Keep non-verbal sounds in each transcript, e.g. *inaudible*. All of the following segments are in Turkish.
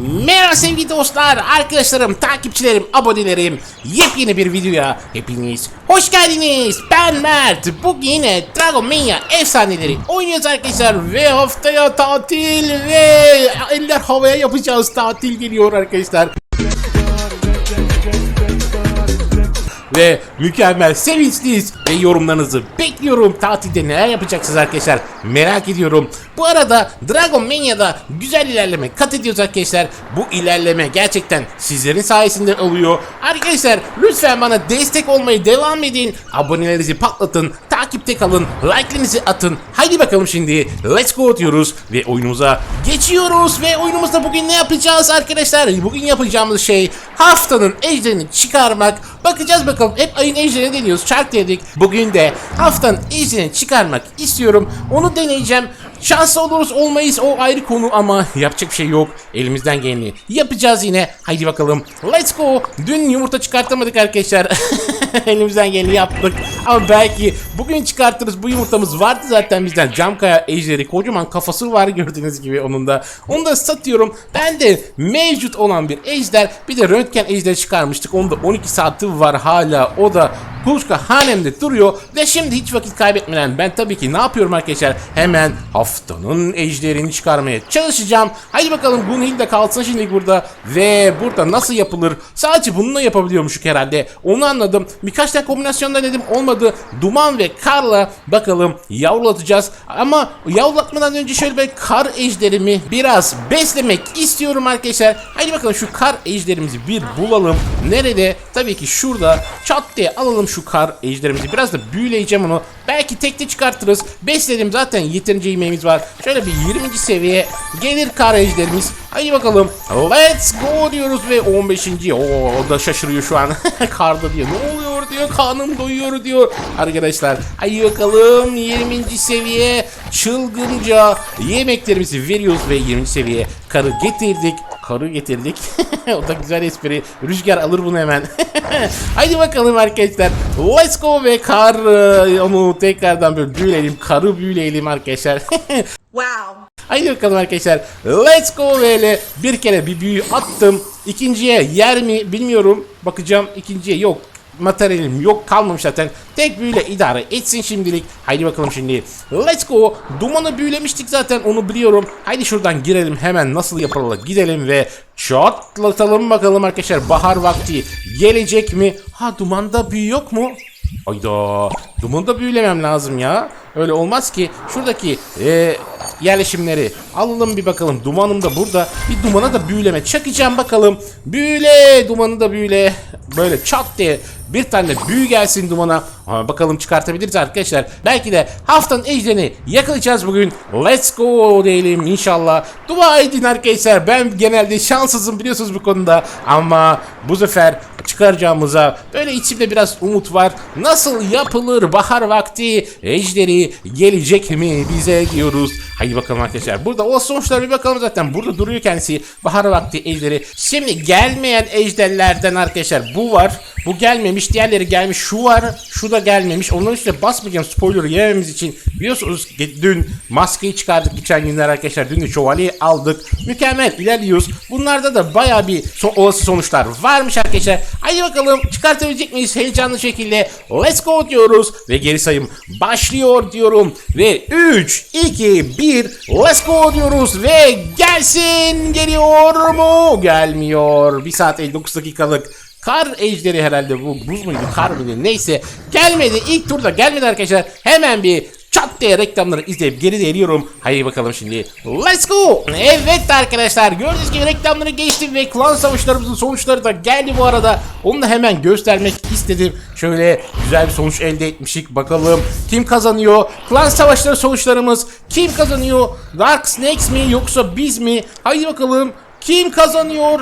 Merhaba sevgili dostlar, arkadaşlarım, takipçilerim, abonelerim. Yepyeni bir videoya hepiniz hoş geldiniz. Ben Mert. Bugün yine Dragon Mania efsaneleri oynuyoruz arkadaşlar. Ve haftaya tatil ve eller havaya yapacağız. Tatil geliyor arkadaşlar. Ve mükemmel sevinçliyiz ve yorumlarınızı bekliyorum. Tatilde neler yapacaksınız arkadaşlar merak ediyorum. Bu arada Dragon Mania'da güzel ilerleme kat ediyoruz arkadaşlar. Bu ilerleme gerçekten sizlerin sayesinde oluyor. Arkadaşlar lütfen bana destek olmayı devam edin. Abonelerinizi patlatın. Takipte kalın. Like'larınızı atın. Haydi bakalım şimdi. Let's go diyoruz ve oyunumuza geçiyoruz. Ve oyunumuzda bugün ne yapacağız arkadaşlar? Bugün yapacağımız şey haftanın ejderini çıkarmak. Bakacağız bakalım. Hep ayın ejderini deniyoruz. Çark dedik. Bugün de haftanın ejderini çıkarmak istiyorum. Onu deneyeceğim. Şanslı oluruz olmayız o ayrı konu ama yapacak bir şey yok. Elimizden geleni yapacağız yine. Haydi bakalım. Let's go. Dün yumurta çıkartamadık arkadaşlar. *laughs* Elimizden geleni yaptık. Ama belki bugün çıkartırız. Bu yumurtamız vardı zaten bizden. Camkaya ejderi kocaman kafası var gördüğünüz gibi onun da. Onu da satıyorum. Ben de mevcut olan bir ejder. Bir de röntgen ejderi çıkarmıştık. Onun da 12 saati var hala. O da Kuluçka hanemde duruyor ve şimdi hiç vakit kaybetmeden ben tabii ki ne yapıyorum arkadaşlar hemen haftanın ejderini çıkarmaya çalışacağım. Haydi bakalım Gunhild de kalsın şimdi burada ve burada nasıl yapılır sadece bununla yapabiliyormuşuk herhalde onu anladım. Birkaç tane kombinasyonda dedim olmadı duman ve karla bakalım yavrulatacağız ama yavrulatmadan önce şöyle bir kar ejderimi biraz beslemek istiyorum arkadaşlar. Haydi bakalım şu kar ejderimizi bir bulalım. Nerede? Tabii ki şurada çat diye alalım şu kar ejderimizi. Biraz da büyüleyeceğim onu. Belki tekte çıkartırız. Besledim zaten yeterince yemeğimiz var. Şöyle bir 20. seviye gelir kar ejderimiz. Haydi bakalım. Let's go diyoruz ve 15. Oo, o da şaşırıyor şu an. *laughs* Karda diyor. Ne oluyor diyor. Kanım doyuyor diyor. Arkadaşlar haydi bakalım 20. seviye çılgınca yemeklerimizi veriyoruz ve 20. seviye karı getirdik. Karı getirdik. *laughs* o da güzel espri. Rüzgar alır bunu hemen. *laughs* Haydi bakalım arkadaşlar. Let's go ve kar onu tekrardan böyle büyüleyelim. Karı büyüleyelim arkadaşlar. *laughs* Wow. Haydi bakalım arkadaşlar. Let's go böyle bir kere bir büyü attım. İkinciye yer mi bilmiyorum. Bakacağım ikinciye yok. Materyalim yok kalmamış zaten. Tek büyüyle idare etsin şimdilik. Haydi bakalım şimdi. Let's go. Dumanı büyülemiştik zaten onu biliyorum. Haydi şuradan girelim hemen nasıl yapılır gidelim ve çatlatalım bakalım arkadaşlar. Bahar vakti gelecek mi? Ha dumanda büyü yok mu? Ayda dumanı da büyülemem lazım ya. Öyle olmaz ki. Şuradaki e, yerleşimleri alalım bir bakalım. Dumanım da burada. Bir dumana da büyüleme çakacağım bakalım. Büyüle dumanı da büyüle. Böyle çat diye bir tane büyü gelsin dumana. Ama bakalım çıkartabiliriz arkadaşlar. Belki de haftanın ejderini yakalayacağız bugün. Let's go diyelim inşallah. Dua edin arkadaşlar. Ben genelde şanssızım biliyorsunuz bu konuda. Ama bu sefer çıkaracağımıza böyle içimde biraz umut var. Nasıl yapılır bahar vakti ejderi gelecek mi bize diyoruz. Haydi bakalım arkadaşlar. Burada o sonuçlara bir bakalım zaten. Burada duruyor kendisi bahar vakti ejderi. Şimdi gelmeyen ejderlerden arkadaşlar bu var. Bu gelmemiş. Diğerleri gelmiş. Şu var. Şu da gelmemiş. Onların üstüne basmayacağım spoiler yememiz için. Biliyorsunuz dün maskeyi çıkardık geçen günler arkadaşlar. Dün de şövalyeyi aldık. Mükemmel ilerliyoruz. Bunlarda da baya bir so- olası sonuçlar varmış arkadaşlar. Haydi bakalım çıkartabilecek miyiz heyecanlı şekilde. Let's go diyoruz. Ve geri sayım başlıyor diyorum. Ve 3, 2, 1 Let's go diyoruz. Ve gelsin. Geliyor mu? Gelmiyor. 1 saat 59 dakikalık Kar ejderi herhalde bu buz muydu kar mıydı? Neyse gelmedi ilk turda gelmedi arkadaşlar. Hemen bir çat diye reklamları izleyip geri geliyorum haydi bakalım şimdi. Let's go! Evet arkadaşlar gördüğünüz gibi reklamları geçtim ve klan savaşlarımızın sonuçları da geldi bu arada. Onu da hemen göstermek istedim. Şöyle güzel bir sonuç elde etmişik bakalım. Kim kazanıyor? Klan savaşları sonuçlarımız kim kazanıyor? Dark Snakes mi yoksa biz mi? Haydi bakalım kim kazanıyor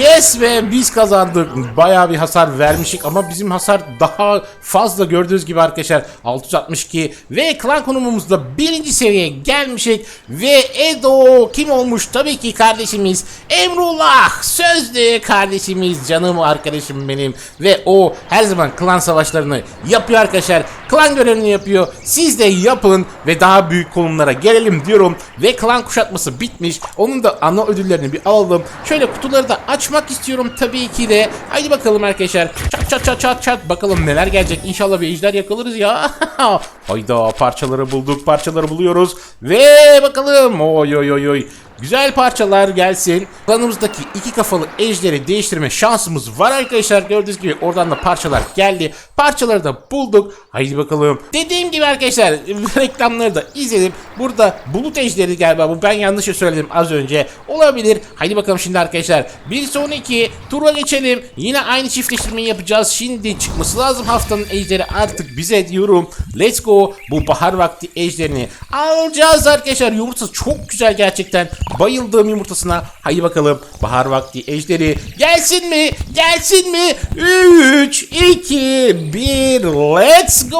Yes ve biz kazandık. Bayağı bir hasar vermişik ama bizim hasar daha fazla gördüğünüz gibi arkadaşlar. 662 ve klan konumumuzda birinci seviyeye gelmişik. Ve Edo kim olmuş? Tabii ki kardeşimiz Emrullah. Sözlü kardeşimiz canım arkadaşım benim. Ve o her zaman klan savaşlarını yapıyor arkadaşlar. Klan görevini yapıyor. Siz de yapın ve daha büyük konumlara gelelim diyorum. Ve klan kuşatması bitmiş. Onun da ana ödüllerini bir alalım. Şöyle kutuları da açmak istiyorum tabii ki de. Haydi bakalım arkadaşlar. Çat çat çat çat çat. Bakalım neler gelecek. İnşallah bir ejder yakalarız ya. *laughs* Hayda parçaları bulduk. Parçaları buluyoruz. Ve bakalım. Oy oy oy oy. Güzel parçalar gelsin. Klanımızdaki iki kafalı ejderi değiştirme şansımız var arkadaşlar. Gördüğünüz gibi oradan da parçalar geldi. Parçaları da bulduk. Haydi bakalım. Dediğim gibi arkadaşlar *laughs* reklamları da izledim. Burada bulut ejderi galiba bu. Ben yanlış söyledim az önce. Olabilir. Haydi bakalım şimdi arkadaşlar. Bir sonraki tura geçelim. Yine aynı çiftleştirmeyi yapacağız. Şimdi çıkması lazım haftanın ejderi artık bize diyorum. Let's go. Bu bahar vakti ejderini alacağız arkadaşlar. Yumurtası çok güzel gerçekten. Bayıldığım yumurtasına. Haydi bakalım. Bahar vakti ejderi gelsin mi? Gelsin mi? 3, 2, 1. Let's go.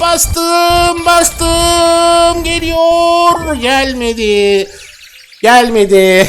Bastım. Bastım. Geliyor. Gelmedi. Gelmedi.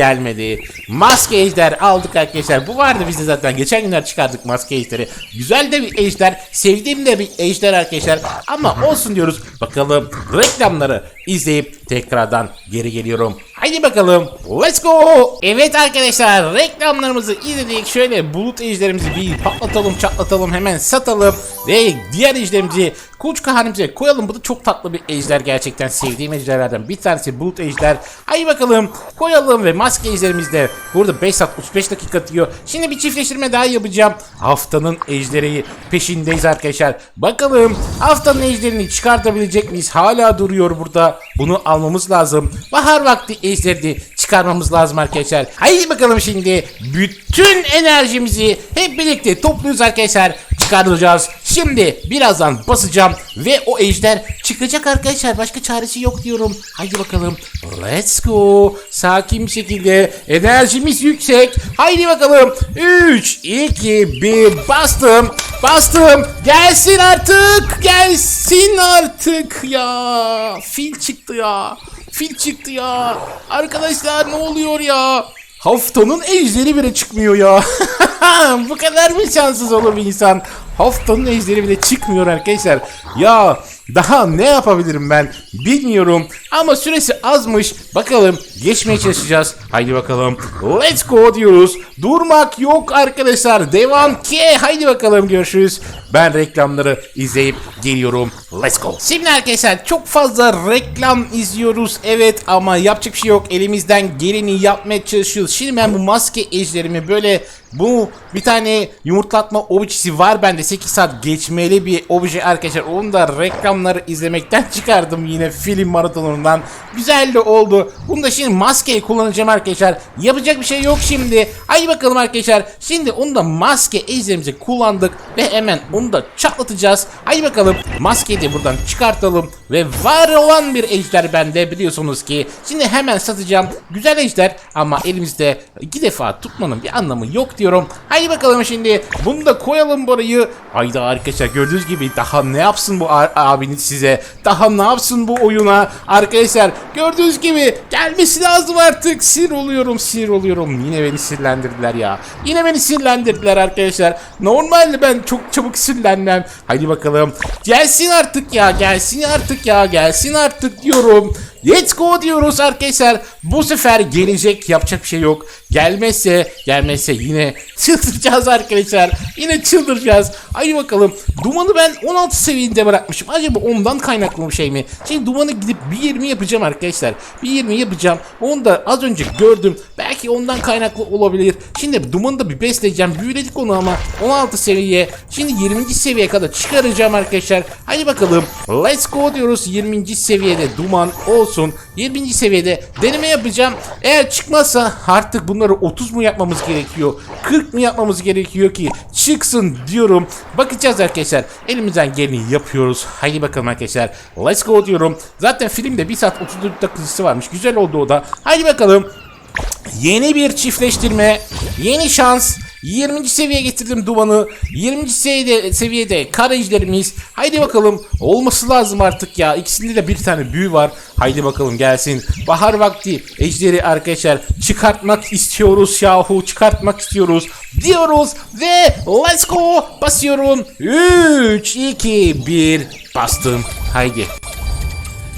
Gelmedi. Maske ejder aldık arkadaşlar. Bu vardı bizde zaten. Geçen günler çıkardık maske ejderi. Güzel de bir ejder. Sevdiğim de bir ejder arkadaşlar. Ama olsun diyoruz. Bakalım reklamları izleyip tekrardan geri geliyorum. Haydi bakalım. Let's go. Evet arkadaşlar reklamlarımızı izledik. Şöyle bulut ejderimizi bir patlatalım çatlatalım hemen satalım. Ve diğer ejderimizi kuluçka halimize koyalım. Bu da çok tatlı bir ejder gerçekten sevdiğim ejderlerden bir tanesi bulut ejder. Haydi bakalım koyalım ve maske ejderimiz de burada 5 saat 35 dakika diyor. Şimdi bir çiftleştirme daha yapacağım. Haftanın ejderi peşindeyiz arkadaşlar. Bakalım haftanın ejderini çıkartabilecek miyiz? Hala duruyor burada. Bunu almamız lazım. Bahar vakti ejderini çıkarmamız lazım arkadaşlar. Haydi bakalım şimdi bütün enerjimizi hep birlikte topluyoruz arkadaşlar. Çıkartacağız. Şimdi birazdan basacağım ve o ejder çıkacak arkadaşlar. Başka çaresi yok diyorum. Haydi bakalım. Let's go. Sakin bir şekilde enerjimiz yüksek. Haydi bakalım. 3, 2, 1 bastım. Bastım. Gelsin artık. Gelsin artık ya. Fil çıktı ya. Fil çıktı ya. Arkadaşlar ne oluyor ya? Haftanın ejderi bile çıkmıyor ya. *laughs* Bu kadar mı şanssız olur bir insan? Haftanın ejderi bile çıkmıyor arkadaşlar. Ya daha ne yapabilirim ben bilmiyorum. Ama süresi azmış. Bakalım geçmeye çalışacağız. Haydi bakalım. Let's go diyoruz. Durmak yok arkadaşlar. Devam ki. Haydi bakalım görüşürüz. Ben reklamları izleyip geliyorum. Let's go. Şimdi arkadaşlar çok fazla reklam izliyoruz. Evet ama yapacak bir şey yok. Elimizden geleni yapmaya çalışıyoruz. Şimdi ben bu maske ejderimi böyle bu bir tane yumurtlatma objesi var bende 8 saat geçmeli bir obje arkadaşlar. Onu da reklamları izlemekten *laughs* çıkardım yine film maratonundan. Güzel de oldu. Bunu da şimdi maskeyi kullanacağım arkadaşlar. Yapacak bir şey yok şimdi. Haydi bakalım arkadaşlar. Şimdi onu da maske ejderimizi kullandık ve hemen onu da çatlatacağız. Haydi bakalım maskeyi de buradan çıkartalım ve var olan bir ejder bende biliyorsunuz ki. Şimdi hemen satacağım. Güzel ejder ama elimizde iki defa tutmanın bir anlamı yok diyorum. Haydi bakalım şimdi bunu da koyalım burayı. Haydi arkadaşlar gördüğünüz gibi daha ne yapsın bu abiniz size? Daha ne yapsın bu oyuna? Arkadaşlar gördüğünüz gibi gelmesi lazım artık. Sinir oluyorum sinir oluyorum. Yine beni sinirlendirdiler ya. Yine beni sinirlendirdiler arkadaşlar. Normalde ben çok çabuk sinirlenmem. Haydi bakalım. Gelsin artık ya gelsin artık ya gelsin artık diyorum. Let's go diyoruz arkadaşlar. Bu sefer gelecek yapacak bir şey yok. Gelmezse gelmezse yine çıldıracağız arkadaşlar. Yine çıldıracağız. Haydi bakalım. Dumanı ben 16 seviyede bırakmışım. Acaba ondan kaynaklı bir şey mi? Şimdi dumanı gidip 1.20 yapacağım arkadaşlar. 1.20 yapacağım. Onu da az önce gördüm. Belki ondan kaynaklı olabilir. Şimdi dumanı da bir besleyeceğim. Büyüledik onu ama 16 seviye. Şimdi 20. seviyeye kadar çıkaracağım arkadaşlar. Haydi bakalım. Let's go diyoruz. 20. seviyede duman olsun. 20. seviyede deneme yapacağım. Eğer çıkmazsa artık bunları 30 mu yapmamız gerekiyor? 40 mı yapmamız gerekiyor ki çıksın diyorum. Bakacağız arkadaşlar. Elimizden geleni yapıyoruz. Haydi bakalım arkadaşlar. Let's go diyorum. Zaten filmde 1 saat 34 dakikası varmış. Güzel oldu o da. Haydi bakalım. Yeni bir çiftleştirme, yeni şans. 20. seviyeye getirdim dumanı. 20. seviyede, seviyede kara. Haydi bakalım. Olması lazım artık ya. İkisinde de bir tane büyü var. Haydi bakalım gelsin. Bahar vakti ejderi arkadaşlar çıkartmak istiyoruz yahu. Çıkartmak istiyoruz. Diyoruz ve let's go. Basıyorum. 3, 2, 1. Bastım. Haydi.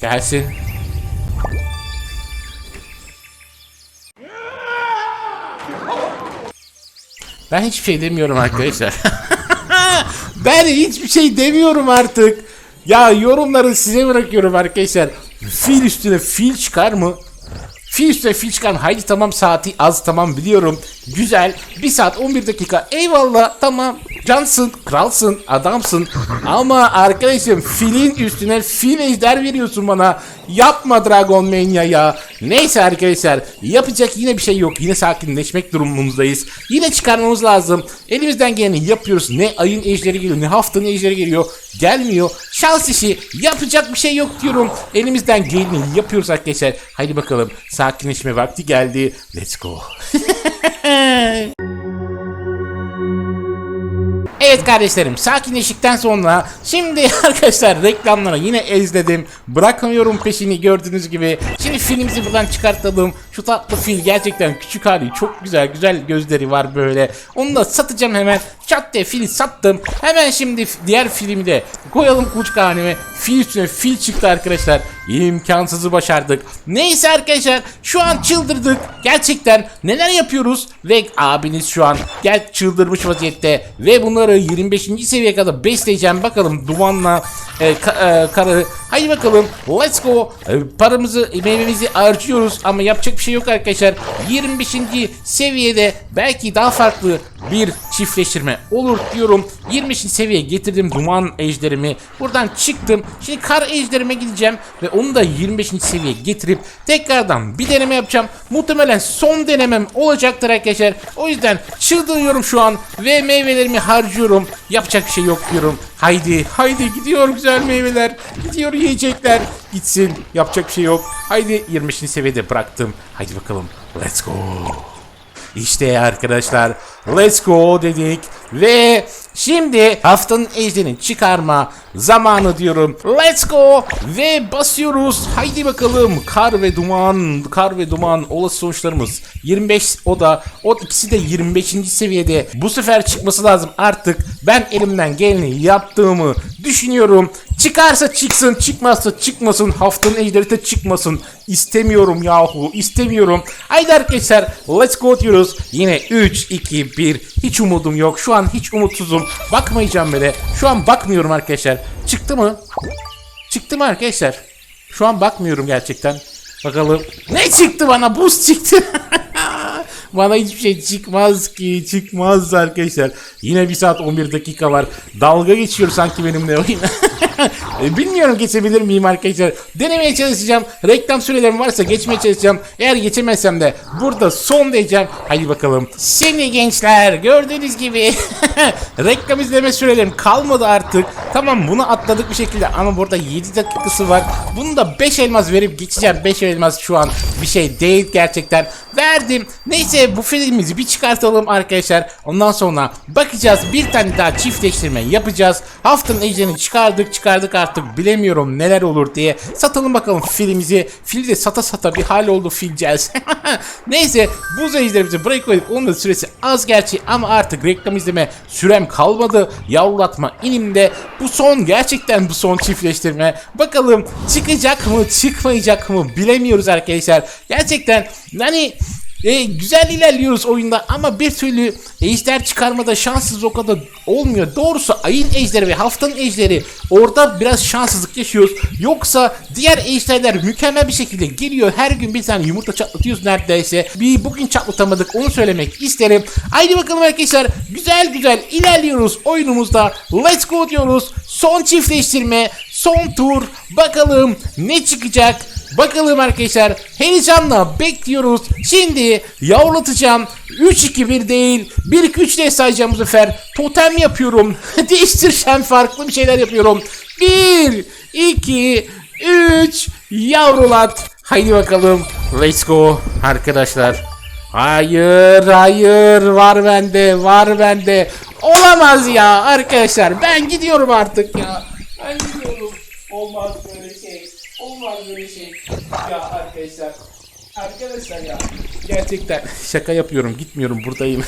Gelsin. Ben hiçbir şey demiyorum arkadaşlar. *laughs* ben hiçbir şey demiyorum artık. Ya yorumları size bırakıyorum arkadaşlar. Fil üstüne fil çıkar mı? Fil üstüne fil çıkar mı? Haydi tamam saati az tamam biliyorum. Güzel. 1 saat 11 dakika. Eyvallah tamam. Cansın, kralsın, adamsın. Ama arkadaşım filin üstüne fil ejder veriyorsun bana. Yapma Dragon Mania ya. Neyse arkadaşlar yapacak yine bir şey yok. Yine sakinleşmek durumumuzdayız. Yine çıkarmamız lazım. Elimizden geleni yapıyoruz. Ne ayın ejderi geliyor ne haftanın ejderi geliyor. Gelmiyor. Şans işi. Yapacak bir şey yok diyorum. Elimizden geleni yapıyoruz arkadaşlar. Haydi bakalım sakinleşme vakti geldi. Let's go. *laughs* Evet kardeşlerim sakinleştikten sonra şimdi *laughs* arkadaşlar reklamlara yine ezledim. Bırakamıyorum peşini gördüğünüz gibi. Şimdi filmimizi buradan çıkartalım. Şu tatlı fil gerçekten küçük hali çok güzel güzel gözleri var böyle. Onu da satacağım hemen. Çat diye fili sattım. Hemen şimdi diğer filmi de koyalım kuluçk haneme. Fil üstüne fil çıktı arkadaşlar. İmkansızı başardık. Neyse arkadaşlar şu an çıldırdık. Gerçekten neler yapıyoruz? Ve abiniz şu an gel çıldırmış vaziyette. Ve bunları 25. seviyeye kadar besleyeceğim. Bakalım dumanla e, ka- e, karı. Haydi bakalım let's go. E, paramızı meyvemizi harcıyoruz ama yapacak bir şey yok arkadaşlar. 25. seviyede belki daha farklı bir çiftleştirme olur diyorum. 20. seviyeye getirdim duman ejderimi. Buradan çıktım. Şimdi kar ejderime gideceğim ve onu da 25. seviyeye getirip tekrardan bir deneme yapacağım. Muhtemelen son denemem olacaktır arkadaşlar. O yüzden çıldırıyorum şu an ve meyvelerimi harcıyorum. Yapacak bir şey yok diyorum. Haydi haydi gidiyor güzel meyveler. Gidiyor yiyecekler. Gitsin yapacak bir şey yok. Haydi 25. seviyede bıraktım. Haydi bakalım let's go. İşte arkadaşlar let's go dedik ve şimdi haftanın ejderini çıkarma zamanı diyorum. Let's go ve basıyoruz. Haydi bakalım kar ve duman kar ve duman olası sonuçlarımız 25 o da o ikisi de 25. seviyede. Bu sefer çıkması lazım artık. Ben elimden geleni yaptığımı düşünüyorum. Çıkarsa çıksın, çıkmazsa çıkmasın. Haftanın ejderi de çıkmasın. İstemiyorum yahu, istemiyorum. Haydi arkadaşlar, let's go diyoruz. Yine 3, 2, 1. Hiç umudum yok. Şu an hiç umutsuzum. Bakmayacağım bile. Şu an bakmıyorum arkadaşlar. Çıktı mı? Çıktı mı arkadaşlar? Şu an bakmıyorum gerçekten. Bakalım. Ne çıktı bana? Buz çıktı. *laughs* Bana hiçbir şey çıkmaz ki çıkmaz arkadaşlar. Yine 1 saat 11 dakika var. Dalga geçiyor sanki benimle oyun. *laughs* E, Bilmiyorum geçebilir miyim arkadaşlar. Denemeye çalışacağım. Reklam sürelerim varsa geçmeye çalışacağım. Eğer geçemezsem de burada son diyeceğim. Hadi bakalım. Seni gençler gördüğünüz gibi *laughs* reklam izleme sürelerim kalmadı artık. Tamam bunu atladık bir şekilde ama burada 7 dakikası var. Bunu da 5 elmas verip geçeceğim. 5 elmas şu an bir şey değil gerçekten. Verdim. Neyse bu filmimizi bir çıkartalım arkadaşlar. Ondan sonra bakacağız. Bir tane daha çiftleştirme yapacağız. Haftanın ejderini çıkardık çıkardık artık bilemiyorum neler olur diye. Satalım bakalım filmimizi. Fili de sata sata bir hal oldu fileceğiz. *laughs* Neyse bu ejderimizi buraya koyduk. Onun da süresi az gerçi ama artık reklam izleme sürem kalmadı. Yavrulatma inimde. Bu son gerçekten bu son çiftleştirme. Bakalım çıkacak mı çıkmayacak mı bilemiyoruz arkadaşlar. Gerçekten hani e, güzel ilerliyoruz oyunda ama bir türlü ejder çıkarmada şanssız o kadar olmuyor. Doğrusu ayın ejderi ve haftanın ejderi orada biraz şanssızlık yaşıyoruz. Yoksa diğer ejderler mükemmel bir şekilde geliyor. Her gün bir tane yumurta çatlatıyoruz neredeyse. Bir bugün çatlatamadık onu söylemek isterim. Haydi bakalım arkadaşlar güzel güzel ilerliyoruz oyunumuzda. Let's go diyoruz. Son çiftleştirme, son tur. Bakalım ne çıkacak? Bakalım arkadaşlar heyecanla bekliyoruz. Şimdi yavrulatacağım. 3-2-1 değil 1-2-3 diye sayacağım bu sefer. Totem yapıyorum. *laughs* Değiştireceğim farklı bir şeyler yapıyorum. 1 2 3 yavrulat. Haydi bakalım. Let's go arkadaşlar. Hayır hayır var bende var bende. Olamaz ya arkadaşlar ben gidiyorum artık ya. Ben gidiyorum. Olmaz böyle şey. Olmaz böyle şey. Ya arkadaşlar. Arkadaşlar ya. Gerçekten şaka yapıyorum gitmiyorum buradayım.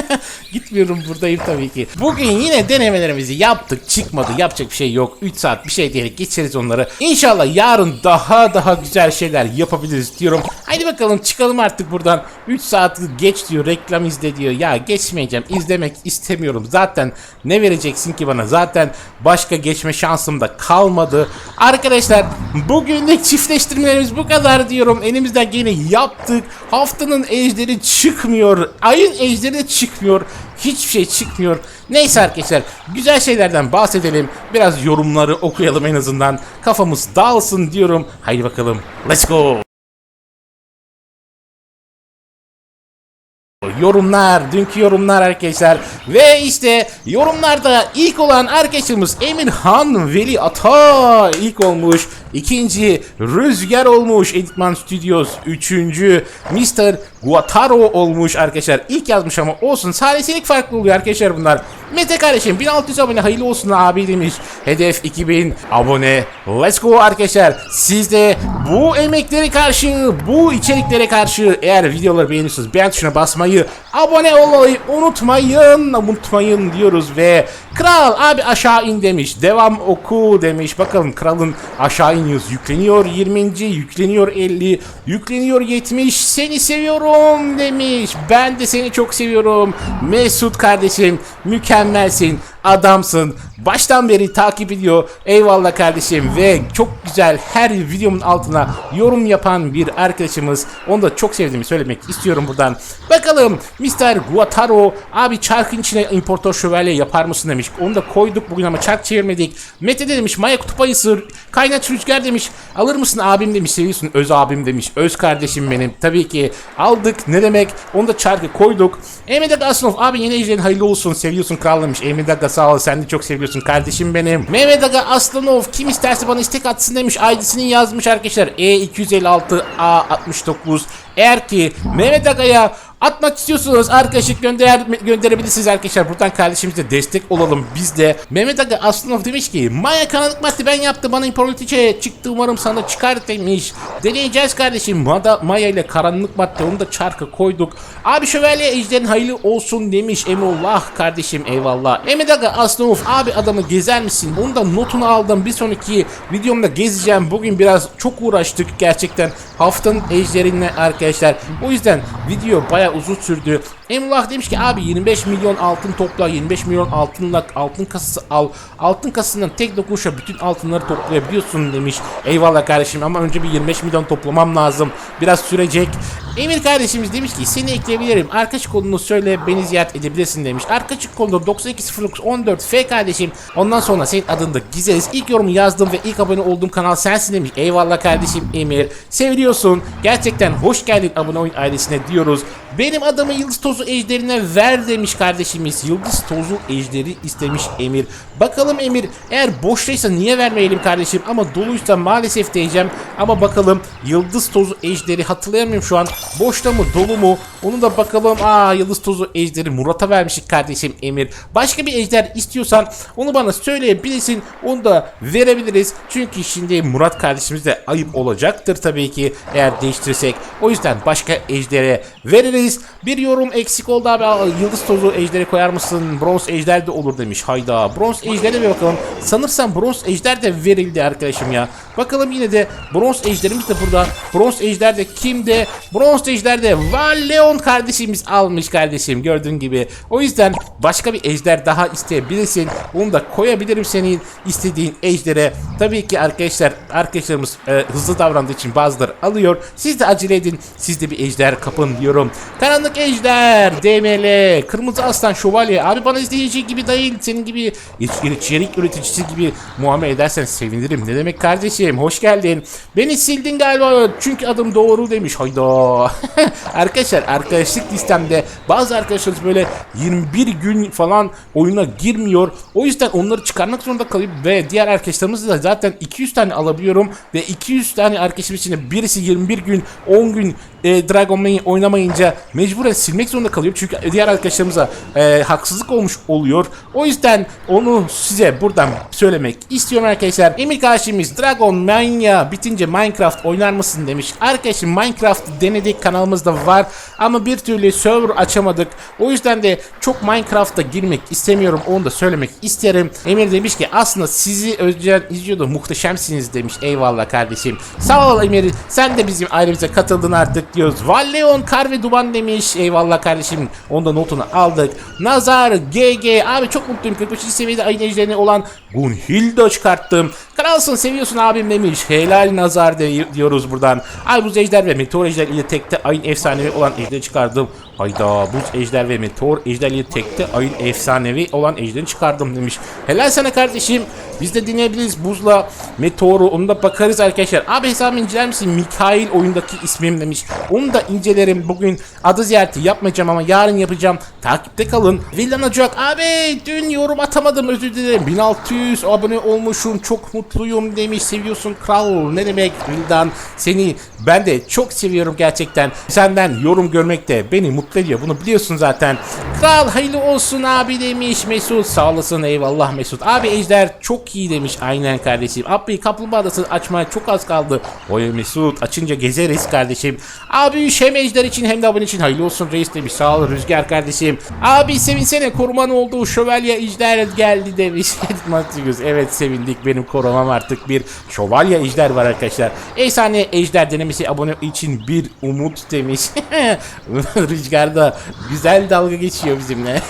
*laughs* gitmiyorum buradayım tabii ki. Bugün yine denemelerimizi yaptık çıkmadı yapacak bir şey yok. 3 saat bir şey diyerek geçeriz onları. İnşallah yarın daha daha güzel şeyler yapabiliriz diyorum. Haydi bakalım çıkalım artık buradan. 3 saat geç diyor reklam izle diyor. Ya geçmeyeceğim izlemek istemiyorum. Zaten ne vereceksin ki bana? Zaten başka geçme şansım da kalmadı. Arkadaşlar bugünlük çiftleştirmelerimiz bu kadar diyorum. Elimizden geleni yaptık. Haftanın ejderi çıkmıyor. Ayın ejderi de çıkmıyor. Hiçbir şey çıkmıyor. Neyse arkadaşlar güzel şeylerden bahsedelim. Biraz yorumları okuyalım en azından. Kafamız dağılsın diyorum. Haydi bakalım. Let's go. Yorumlar, dünkü yorumlar arkadaşlar. Ve işte yorumlarda ilk olan arkadaşımız Emirhan Veli Ata ilk olmuş. İkinci Rüzgar olmuş. Editman Studios. Üçüncü Mr. Guataro olmuş arkadaşlar. İlk yazmış ama olsun. Salisilik farklı oluyor arkadaşlar bunlar. Mete kardeşim 1600 abone hayırlı olsun abi demiş. Hedef 2000 abone. Let's go arkadaşlar. Siz de bu emeklere karşı, bu içeriklere karşı eğer videoları beğeniyorsanız beğen tuşuna basmayı, abone olmayı unutmayın. Unutmayın diyoruz ve Kral abi aşağı in demiş. Devam oku demiş. Bakalım kralın aşağı iniyoruz. Yükleniyor 20. Yükleniyor 50. Yükleniyor 70. Seni seviyorum demiş. Ben de seni çok seviyorum. Mesut kardeşim mükemmelsin. Adamsın. Baştan beri takip ediyor. Eyvallah kardeşim ve çok güzel her videomun altına yorum yapan bir arkadaşımız. Onu da çok sevdiğimi söylemek istiyorum buradan. Bakalım Mr. Guataro abi çarkın içine importör şövalye yapar mısın demiş. Onu da koyduk bugün ama çark çevirmedik. Mete de demiş Maya kutup ayısı kaynaç rüzgar demiş. Alır mısın abim demiş seviyorsun öz abim demiş. Öz kardeşim benim. Tabii ki aldık ne demek onu da çarkı koyduk. Emre Aslov abi yeni ejderin hayırlı olsun seviyorsun kral demiş. Emre Sağ ol sen de çok seviyorsun kardeşim benim. Mehmet Aga Aslanov kim isterse bana istek atsın demiş. ID'sini yazmış arkadaşlar. E256A69 eğer ki Mehmet Aga'ya atmak istiyorsanız arkadaşlık gönder gönderebilirsiniz arkadaşlar. Buradan kardeşimize destek olalım biz de. Mehmet Aga Aslanov demiş ki Maya kanallık madde ben yaptım bana imparatoriçe çıktı umarım sana çıkar demiş. Deneyeceğiz kardeşim. Mada, Maya ile karanlık madde onu da çarka koyduk. Abi şövalye ejderin hayırlı olsun demiş. Emullah kardeşim eyvallah. Mehmet Aga Aslanov abi adamı gezer misin? Bunu da notunu aldım. Bir sonraki videomda gezeceğim. Bugün biraz çok uğraştık gerçekten. Haftanın ejderinle arkadaşlar. O yüzden video uzun sürdü. Emrullah demiş ki abi 25 milyon altın topla 25 milyon altınla altın kasası al. Altın kasasından tek dokunuşa bütün altınları toplayabiliyorsun demiş. Eyvallah kardeşim ama önce bir 25 milyon toplamam lazım. Biraz sürecek. Emir kardeşimiz demiş ki seni ekleyebilirim. Arkadaş kodunu söyle beni ziyaret edebilirsin demiş. Arkadaş kodu 920914 F kardeşim. Ondan sonra senin adını da gizleriz. İlk yorumu yazdım ve ilk abone olduğum kanal sensin demiş. Eyvallah kardeşim Emir. Seviliyorsun. Gerçekten hoş geldin abone oyun ailesine diyoruz. Benim adımı Yıldız Tozu Ejderine ver demiş kardeşimiz. Yıldız Tozu Ejderi istemiş Emir. Bakalım Emir eğer boştaysa niye vermeyelim kardeşim ama doluysa maalesef diyeceğim. Ama bakalım Yıldız Tozu Ejderi hatırlayamıyorum şu an. Boşta mı dolu mu? Onu da bakalım. Aa Yıldız Tozu Ejderi Murat'a vermişik kardeşim Emir. Başka bir ejder istiyorsan onu bana söyleyebilirsin. Onu da verebiliriz. Çünkü şimdi Murat kardeşimiz de ayıp olacaktır tabii ki eğer değiştirirsek. O yüzden başka ejdere veririz. Bir yorum eksik oldu abi. Yıldız Tozu ejderi koyar mısın? Bronz ejder de olur demiş. Hayda. Bronz ejdere bir bakalım. Sanırsam bronz ejder de verildi arkadaşım ya. Bakalım yine de bronz ejderimiz de burada. Bronz ejder de kimde? Bronz ejder de Valleon kardeşimiz almış kardeşim gördüğün gibi. O yüzden başka bir ejder daha isteyebilirsin. Onu da koyabilirim senin istediğin ejdere. Tabii ki arkadaşlar arkadaşlarımız e, hızlı davrandığı için bazıları alıyor. Siz de acele edin. Siz de bir ejder kapın diyorum. Karanlık ejder, DML, kırmızı aslan şövalye. Abi bana izleyici gibi değil senin gibi içerik üreticisi gibi muamele edersen sevinirim. Ne demek kardeşim hoş geldin. Beni sildin galiba çünkü adım doğru demiş. Hayda. *laughs* arkadaşlar arkadaşlık listemde bazı arkadaşlarımız böyle 21 gün falan oyuna girmiyor. O yüzden onları çıkarmak zorunda kalıp ve diğer arkadaşlarımızı da zaten 200 tane alabiliyorum ve 200 tane arkadaşım içinde birisi 21 gün 10 gün e, Dragon Main oynamayınca mecburen silmek zorunda kalıyorum. Çünkü diğer arkadaşlarımıza e, haksızlık olmuş oluyor. O yüzden onu size buradan söylemek istiyorum arkadaşlar. Emir kardeşimiz Dragon Mania bitince Minecraft oynar mısın demiş. Arkadaşım Minecraft denedik kanalımızda var ama bir türlü server açamadık. O yüzden de çok Minecraft'a girmek istemiyorum. Onu da söylemek isterim. Emir demiş ki aslında sizi önceden izliyordu. Muhteşemsiniz demiş. Eyvallah kardeşim. Sağ ol Emir. Sen de bizim ailemize katıldın artık diyoruz. Valleon Kar ve Duman demiş. Eyvallah kardeşim. Onda notunu aldık. Nazar GG. Abi çok mutluyum. 45. seviyede ayın ejderini olan Gunhildo çıkarttım. Kralsın seviyorsun abim demiş. Helal nazar de diyoruz buradan. Ay buz ejder ve meteor ejder ile tekte ayın efsanevi olan ejderi çıkardım. Hayda buz ejder ve meteor ejder ile tekte ayın efsanevi olan ejderini çıkardım demiş. Helal sana kardeşim. Biz de dinleyebiliriz buzla meteoru onu da bakarız arkadaşlar. Abi hesabımı inceler misin? Mikail oyundaki ismim demiş. Onu da incelerim. Bugün adı ziyareti yapmayacağım ama yarın yapacağım. Takipte kalın. Villanacak abi dün yorum atamadım özür dilerim. 1600 abone olmuşum çok mutluyum demiş. Seviyorsun kral ne demek Vildan seni ben de çok seviyorum gerçekten. Senden yorum görmek de beni mutlu ediyor. Bunu biliyorsun zaten. Kral hayırlı olsun abi demiş Mesut. Sağ olasın eyvallah Mesut. Abi Ejder çok iyi demiş aynen kardeşim. Abi kaplumbağa açmaya çok az kaldı. Oy Mesut açınca gezeriz kardeşim. Abi hem Ejder için hem de abone için hayırlı olsun reis demiş. Sağ ol Rüzgar kardeşim. Abi sevinsene koruman olduğu şövalye Ejder geldi demiş. *laughs* Evet sevindik benim korumam artık bir şövalye Ejder var arkadaşlar. Efsane Ejder denemesi abone için bir umut demiş. *laughs* Rüzgar da güzel dalga geçiyor bizimle.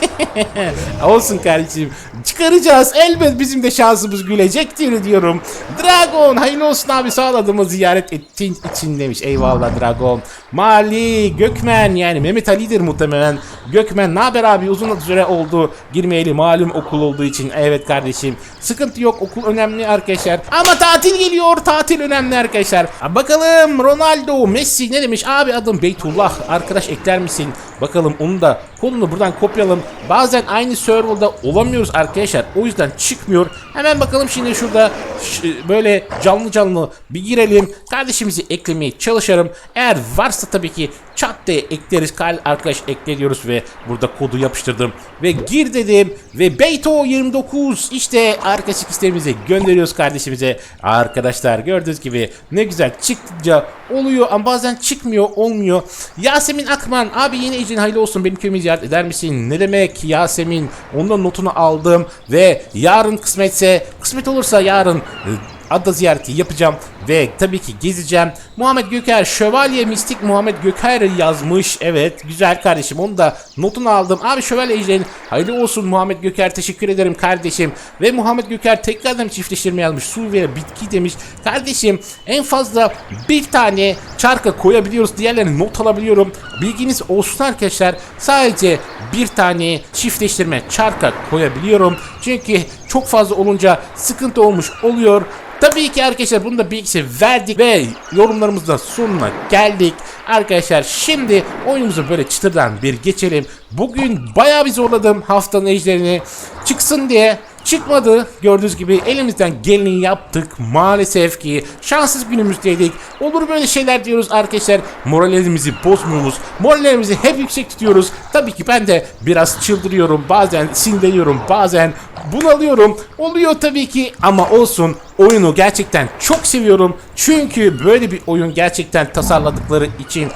*laughs* Olsun kardeşim. Çıkaracağız. Elbet bizim de şansımız gülecektir diyorum. Dragon hayırlı olsun abi sağladığımı ziyaret ettiğin için demiş. Eyvallah Dragon. Mali, Gökmen yani Mehmet Ali'dir muhtemelen. Gökmen ne haber abi uzun süre oldu girmeyeli malum okul olduğu için. Evet kardeşim sıkıntı yok okul önemli arkadaşlar. Ama tatil geliyor tatil önemli arkadaşlar. Bakalım Ronaldo, Messi ne demiş? Abi adım Beytullah arkadaş ekler misin? Bakalım onu da kolunu buradan kopyalım. Bazen aynı serverda olamıyoruz arkadaşlar. O yüzden çıkmıyor. Hemen bakalım şimdi şurada ş- böyle canlı canlı bir girelim. Kardeşimizi eklemeye çalışalım. Eğer varsa tabii ki chat diye ekleriz. Kal arkadaş ekle diyoruz ve burada kodu yapıştırdım. Ve gir dedim. Ve Beyto 29 işte arkadaşlık isteğimizi gönderiyoruz kardeşimize. Arkadaşlar gördüğünüz gibi ne güzel çıktıkça oluyor ama bazen çıkmıyor olmuyor. Yasemin Akman abi yeni ecrin hayırlı olsun benim köyümü ziyaret eder misin? Ne demek Yasemin? Ondan notunu aldım ve yarın kısmetse kısmet olursa yarın e, ada ziyareti yapacağım ve tabii ki gezeceğim. Muhammed Göker Şövalye Mistik Muhammed Göker yazmış. Evet güzel kardeşim onu da notunu aldım. Abi Şövalye Ejder'in hayırlı olsun Muhammed Göker teşekkür ederim kardeşim. Ve Muhammed Göker tekrardan çiftleştirme yazmış. Su ve bitki demiş. Kardeşim en fazla bir tane çarka koyabiliyoruz. Diğerlerini not alabiliyorum. Bilginiz olsun arkadaşlar. Sadece bir tane çiftleştirme çarka koyabiliyorum. Çünkü çok fazla olunca sıkıntı olmuş oluyor. Tabii ki arkadaşlar bunu da bilgisi verdik ve yorumlarımızın sonuna geldik. Arkadaşlar şimdi oyunumuza böyle çıtırdan bir geçelim. Bugün bayağı bir zorladım haftanın ejderini çıksın diye. Çıkmadı. Gördüğünüz gibi elimizden geleni yaptık. Maalesef ki şanssız günümüzdeydik olur böyle şeyler diyoruz arkadaşlar? Moralimizi bozmuyoruz. Morallerimizi hep yüksek tutuyoruz. Tabii ki ben de biraz çıldırıyorum. Bazen sinirleniyorum bazen bunalıyorum. Oluyor tabii ki ama olsun. Oyunu gerçekten çok seviyorum. Çünkü böyle bir oyun gerçekten tasarladıkları için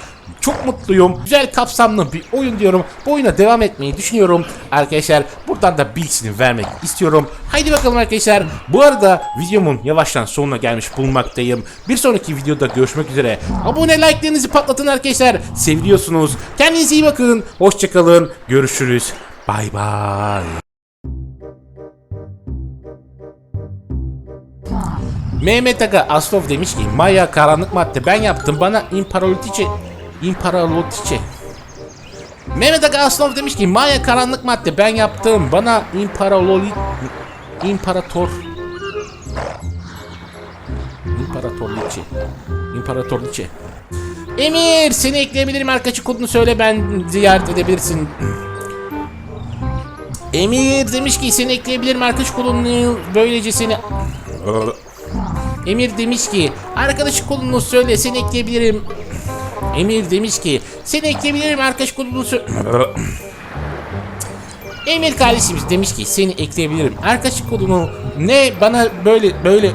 çok mutluyum. Güzel kapsamlı bir oyun diyorum. Bu oyuna devam etmeyi düşünüyorum. Arkadaşlar buradan da bilgisini vermek istiyorum. Haydi bakalım arkadaşlar. Bu arada videomun yavaştan sonuna gelmiş bulunmaktayım. Bir sonraki videoda görüşmek üzere. Abone like'larınızı patlatın arkadaşlar. Seviliyorsunuz. Kendinize iyi bakın. Hoşçakalın. Görüşürüz. Bay bay. Mehmet Aga Aslov demiş ki Maya karanlık madde ben yaptım bana imparatoriçe imparatoriçe Mehmet Aga Aslov demiş ki Maya karanlık madde. Ben yaptım bana imparatori imparator imparatorliçe imparatorliçe Emir seni ekleyebilirim. Arkadaşı kodunu söyle ben ziyaret edebilirsin. Emir demiş ki seni ekleyebilirim. Arkadaş kodunu böylece seni Emir demiş ki arkadaşı kolunu söyle seni ekleyebilirim. Emir demiş ki seni ekleyebilirim arkadaş kodunu sö- Emir kardeşimiz demiş ki seni ekleyebilirim. Arkadaşlık kodunu ne bana böyle böyle